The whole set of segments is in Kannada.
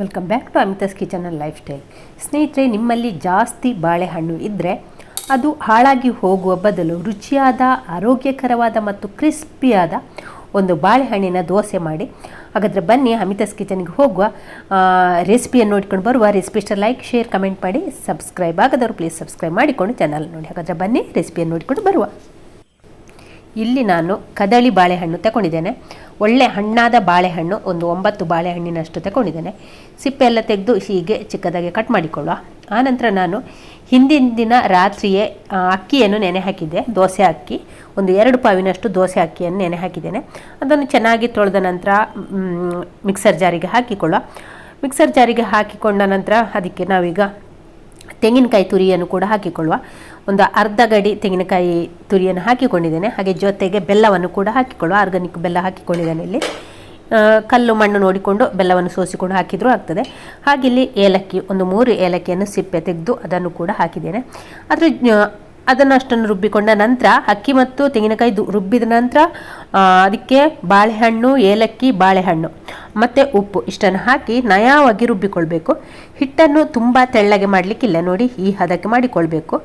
Welcome back to Amitha's kitchen and lifestyle ಸ್ನೇಹಿತರೆ, ನಿಮ್ಮಲ್ಲಿ ಜಾಸ್ತಿ ಬಾಳೆಹಣ್ಣು ಇದ್ದರೆ ಅದು ಹಾಳಾಗಿ ಹೋಗುವ ಬದಲು ರುಚಿಯಾದ, ಆರೋಗ್ಯಕರವಾದ ಮತ್ತು ಕ್ರಿಸ್ಪಿಯಾದ ಒಂದು ಬಾಳೆಹಣ್ಣಿನ ದೋಸೆ ಮಾಡಿ. ಹಾಗಾದರೆ ಬನ್ನಿ ಅಮಿತಾಸ್ ಕಿಚನ್ಗೆ ಹೋಗುವ ರೆಸಿಪಿಯನ್ನು ನೋಡ್ಕೊಂಡು ಬರುವ ರೆಸಿಪಿ ಇಷ್ಟ ಲೈಕ್ ಶೇರ್ ಕಮೆಂಟ್ ಮಾಡಿ ಸಬ್ಸ್ಕ್ರೈಬ್ ಆಗದವರು ಪ್ಲೀಸ್ ಸಬ್ಸ್ಕ್ರೈಬ್ ಮಾಡಿಕೊಂಡು ಚಾನಲ್ ನೋಡಿ. ಹಾಗಾದರೆ ಬನ್ನಿ ರೆಸಿಪಿಯನ್ನು ನೋಡಿಕೊಂಡು ಬರುವ. ಇಲ್ಲಿ ನಾನು ಕದಳಿ ಬಾಳೆಹಣ್ಣು ತಗೊಂಡಿದ್ದೇನೆ. ಒಳ್ಳೆ ಹಣ್ಣಾದ ಬಾಳೆಹಣ್ಣು, ಒಂದು ಒಂಬತ್ತು ಬಾಳೆಹಣ್ಣಿನಷ್ಟು ತಗೊಂಡಿದ್ದೇನೆ. ಸಿಪ್ಪೆ ಎಲ್ಲ ತೆಗೆದು ಹೀಗೆ ಚಿಕ್ಕದಾಗಿ ಕಟ್ ಮಾಡಿಕೊಳ್ಳುವ. ಆನಂತರ ನಾನು ಹಿಂದಿನ ದಿನ ರಾತ್ರಿಯೇ ಅಕ್ಕಿಯನ್ನು ನೆನೆ ಹಾಕಿದ್ದೆ, ದೋಸೆ ಅಕ್ಕಿ. ಒಂದು ಎರಡು ಪಾವಿನಷ್ಟು ದೋಸೆ ಅಕ್ಕಿಯನ್ನು ನೆನೆ ಹಾಕಿದ್ದೇನೆ. ಅದನ್ನು ಚೆನ್ನಾಗಿ ತೊಳೆದ ನಂತರ ಮಿಕ್ಸರ್ ಜಾರಿಗೆ ಹಾಕಿಕೊಳ್ಳುವ. ಮಿಕ್ಸರ್ ಜಾರಿಗೆ ಹಾಕಿಕೊಂಡ ನಂತರ ಅದಕ್ಕೆ ನಾವೀಗ ತೆಂಗಿನಕಾಯಿ ತುರಿಯನ್ನು ಕೂಡ ಹಾಕಿಕೊಳ್ಳುವ ಒಂದು ಅರ್ಧ ಗಡಿ ತೆಂಗಿನಕಾಯಿ ತುರಿಯನ್ನು ಹಾಕಿಕೊಂಡಿದ್ದೇನೆ. ಹಾಗೆ ಜೊತೆಗೆ ಬೆಲ್ಲವನ್ನು ಕೂಡ ಹಾಕಿಕೊಳ್ಳುವ ಆರ್ಗಾನಿಕ್ ಬೆಲ್ಲ ಹಾಕಿಕೊಂಡಿದ್ದೇನೆ ಇಲ್ಲಿ. ಕಲ್ಲು ಮಣ್ಣು ನೋಡಿಕೊಂಡು ಬೆಲ್ಲವನ್ನು ಸೋಸಿಕೊಂಡು ಹಾಕಿದರೂ ಆಗ್ತದೆ. ಹಾಗೆ ಇಲ್ಲಿ ಏಲಕ್ಕಿ, ಒಂದು ಮೂರು ಏಲಕ್ಕಿಯನ್ನು ಸಿಪ್ಪೆ ತೆಗೆದು ಅದನ್ನು ಕೂಡ ಹಾಕಿದ್ದೇನೆ. ಅದರ ಅದನ್ನು ಅಷ್ಟನ್ನು ರುಬ್ಬಿಕೊಂಡ ನಂತರ ಅಕ್ಕಿ ಮತ್ತು ತೆಂಗಿನಕಾಯಿ ರುಬ್ಬಿದ ನಂತರ ಅದಕ್ಕೆ ಬಾಳೆಹಣ್ಣು, ಏಲಕ್ಕಿ, ಬಾಳೆಹಣ್ಣು. ಮತ್ತು ಉಪ್ಪು. ಇಷ್ಟನ್ನು ಹಾಕಿ ನಯವಾಗಿ ರುಬ್ಬಿಕೊಳ್ಬೇಕು. ಹಿಟ್ಟನ್ನು ತುಂಬ ತೆಳ್ಳಗೆ ಮಾಡಲಿಕ್ಕಿಲ್ಲ. ನೋಡಿ, ಈ ಹದಕ್ಕೆ ಮಾಡಿಕೊಳ್ಬೇಕು.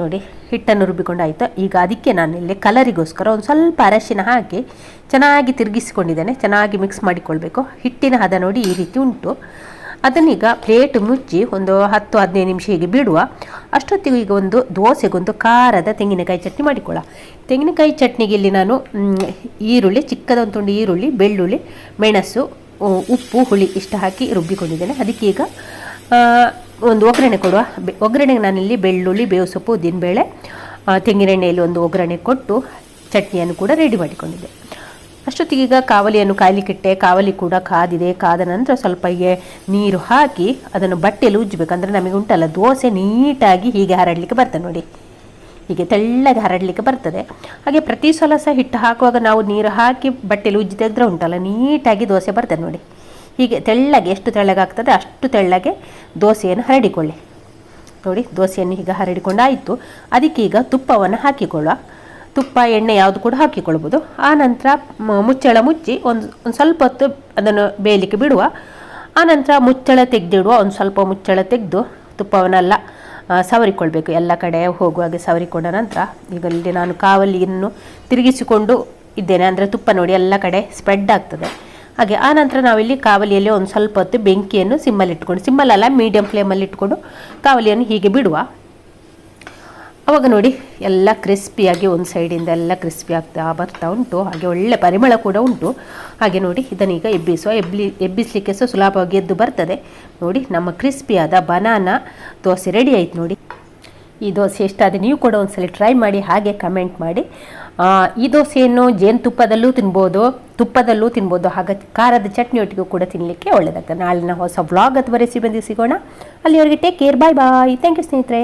ನೋಡಿ, ಹಿಟ್ಟನ್ನು ರುಬ್ಬಿಕೊಂಡಾಯಿತು ಈಗ ಅದಕ್ಕೆ ನಾನು ಇಲ್ಲಿ ಕಲರಿಗೋಸ್ಕರ ಒಂದು ಸ್ವಲ್ಪ ಅರಶಿನ ಹಾಕಿ ಚೆನ್ನಾಗಿ ತಿರುಗಿಸಿಕೊಂಡಿದ್ದೇನೆ. ಚೆನ್ನಾಗಿ ಮಿಕ್ಸ್ ಮಾಡಿಕೊಳ್ಬೇಕು. ಹಿಟ್ಟಿನ ಹದ ನೋಡಿ ಈ ರೀತಿ ಉಂಟು. ಅದನ್ನೀಗ ಪ್ಲೇಟ್ ಮುಚ್ಚಿ ಒಂದು ಹತ್ತು, ಹದಿನೈದು ನಿಮಿಷ ಹೀಗೆ ಬಿಡುವ. ಅಷ್ಟೊತ್ತಿಗೂ ಈಗ ಒಂದು ದೋಸೆಗೊಂದು ಖಾರದ ತೆಂಗಿನಕಾಯಿ ಚಟ್ನಿ ಮಾಡಿಕೊಳ್ಳ. ತೆಂಗಿನಕಾಯಿ ಚಟ್ನಿಗೆ ಇಲ್ಲಿ ನಾನು ಈರುಳ್ಳಿ ಚಿಕ್ಕದೊಂದು ತುಂಡು ಈರುಳ್ಳಿ, ಬೆಳ್ಳುಳ್ಳಿ, ಮೆಣಸು ಉಪ್ಪು, ಹುಳಿ ಇಷ್ಟು ಹಾಕಿ ರುಬ್ಬಿಕೊಂಡಿದ್ದೇನೆ. ಅದಕ್ಕೀಗ ಈಗ ಒಂದು ಒಗ್ಗರಣೆ ಕೊಡುವ. ಒಗ್ಗರಣೆಗೆ ನಾನಿಲ್ಲಿ ಬೆಳ್ಳುಳ್ಳಿ ಬೇವು ಸೊಪ್ಪು ಉದ್ದಿನಬೇಳೆ ತೆಂಗಿನೆಣ್ಣೆಯಲ್ಲಿ ಒಂದು ಒಗ್ಗರಣೆ ಕೊಟ್ಟು ಚಟ್ನಿಯನ್ನು ಕೂಡ ರೆಡಿ ಮಾಡಿಕೊಂಡಿದ್ದೆ. ಅಷ್ಟೊತ್ತಿಗೆ ಈಗ ಕಾವಲಿಯನ್ನು ಕಾಯಲಿಕ್ಕಿಟ್ಟೆ. ಕಾವಲಿ ಕೂಡ ಕಾದಿದೆ. ಕಾದ ನಂತರ ಸ್ವಲ್ಪ ನೀರು ಹಾಕಿ ಅದನ್ನು ಬಟ್ಟೆಯಲ್ಲಿ ಉಜ್ಜಬೇಕು ಅಂದರೆ ನಮಗೆ ಉಂಟಲ್ಲ, ದೋಸೆ ನೀಟಾಗಿ ಹೀಗೆ ಹರಡಲಿಕ್ಕೆ ಬರ್ತದೆ ನೋಡಿ. ಹೀಗೆ ತೆಳ್ಳಗೆ ಹರಡಲಿಕ್ಕೆ ಬರ್ತದೆ. ಹಾಗೆ ಪ್ರತಿ ಸಲ ಸಹ ಹಿಟ್ಟು ಹಾಕುವಾಗ ನಾವು ನೀರು ಹಾಕಿ ಬಟ್ಟೆಯಲ್ಲಿ ಉಜ್ಜಿ ತೆಗೆದ್ರೆ ಉಂಟಲ್ಲ, ನೀಟಾಗಿ ದೋಸೆ ಬರ್ತದೆ ನೋಡಿ. ಹೀಗೆ ತೆಳ್ಳಗೆ ಎಷ್ಟು ತೆಳ್ಳಗಾಗ್ತದೆ ಅಷ್ಟು ತೆಳ್ಳಗೆ ದೋಸೆಯನ್ನು ಹರಡಿಕೊಳ್ಳಿ. ನೋಡಿ, ದೋಸೆಯನ್ನು ಈಗ ಹರಡಿಕೊಂಡಾಯಿತು. ಅದಕ್ಕೆ ಈಗ ತುಪ್ಪವನ್ನು ಹಾಕಿಕೊಳ್ಳುವ. ತುಪ್ಪ, ಎಣ್ಣೆ ಯಾವುದು ಕೂಡ ಹಾಕಿಕೊಳ್ಬೋದು. ಆ ನಂತರ ಮುಚ್ಚಳ ಮುಚ್ಚಿ ಒಂದು ಒಂದು ಸ್ವಲ್ಪ ಹೊತ್ತು ಅದನ್ನು ಬೇಯಲಿಕ್ಕೆ ಬಿಡುವ. ಆನಂತರ ಮುಚ್ಚಳ ತೆಗೆದಿಡುವ, ಒಂದು ಸ್ವಲ್ಪ ಮುಚ್ಚಳ ತೆಗೆದು ತುಪ್ಪವನ್ನೆಲ್ಲ ಸವರಿಕೊಳ್ಬೇಕು. ಎಲ್ಲ ಕಡೆ ಹೋಗುವಾಗ ಸವರಿಕೊಂಡ ನಂತರ ಈಗ ಇಲ್ಲಿ ನಾನು ಕಾವಲಿಯನ್ನು ತಿರುಗಿಸಿಕೊಂಡು ಇದ್ದೇನೆ. ಅಂದರೆ ತುಪ್ಪ ನೋಡಿ ಎಲ್ಲ ಕಡೆ ಸ್ಪ್ರೆಡ್ ಆಗ್ತದೆ. ಹಾಗೆ ಆ ನಂತರ ನಾವಿಲ್ಲಿ ಕಾವಲಿಯಲ್ಲಿ ಒಂದು ಸ್ವಲ್ಪ ಹೊತ್ತು ಬೆಂಕಿಯನ್ನು ಸಿಮ್ಮಲ್ಲಿಟ್ಕೊಂಡು ಸಿಮ್ಮಲ್ಲಲ್ಲ ಮೀಡಿಯಂ ಫ್ಲೇಮಲ್ಲಿ ಇಟ್ಕೊಂಡು ಕಾವಲಿಯನ್ನು ಹೀಗೆ ಬಿಡುವ. ಅವಾಗ ನೋಡಿ, ಎಲ್ಲ ಕ್ರಿಸ್ಪಿಯಾಗಿ ಒಂದು ಸೈಡಿಂದ ಎಲ್ಲ ಕ್ರಿಸ್ಪಿ ಆಗ್ತಾ ಬರ್ತಾ ಉಂಟು. ಹಾಗೆ ಒಳ್ಳೆ ಪರಿಮಳ ಕೂಡ ಉಂಟು. ಹಾಗೆ ನೋಡಿ, ಇದನ್ನೀಗ ಎಬ್ಬಿಸುವ ಎಬ್ಬಿ ಎಬ್ಬಿಸಲಿಕ್ಕೆ ಸಹ ಸುಲಭವಾಗಿ ಎದ್ದು ಬರ್ತದೆ. ನೋಡಿ, ನಮ್ಮ ಕ್ರಿಸ್ಪಿಯಾದ ಬನಾನಾ ದೋಸೆ ರೆಡಿ ಆಯ್ತು ನೋಡಿ. ಈ ದೋಸೆ ಎಷ್ಟಾದರೆ ನೀವು ಕೂಡ ಒಂದ್ಸಲ ಟ್ರೈ ಮಾಡಿ, ಹಾಗೆ ಕಮೆಂಟ್ ಮಾಡಿ. ಈ ದೋಸೆಯನ್ನು ಜೇನುತುಪ್ಪದಲ್ಲೂ ತಿನ್ಬೋದು, ತುಪ್ಪದಲ್ಲೂ ತಿನ್ಬೋದು. ಹಾಗೆ ಖಾರದ ಚಟ್ನಿಯೊಟ್ಟಿಗೂ ಕೂಡ ತಿನ್ನಲಿಕ್ಕೆ ಒಳ್ಳೆಯದಾಗ್ತದೆ ನಾಳಿನ ಹೊಸ ವ್ಲಾಗ್ ಅಥವಾ ರೆಸಿಪಿ ಬಂದು ಸಿಗೋಣ. ಅಲ್ಲಿವರೆಗೆ take care bye bye thank you ಸ್ನೇಹಿತರೆ.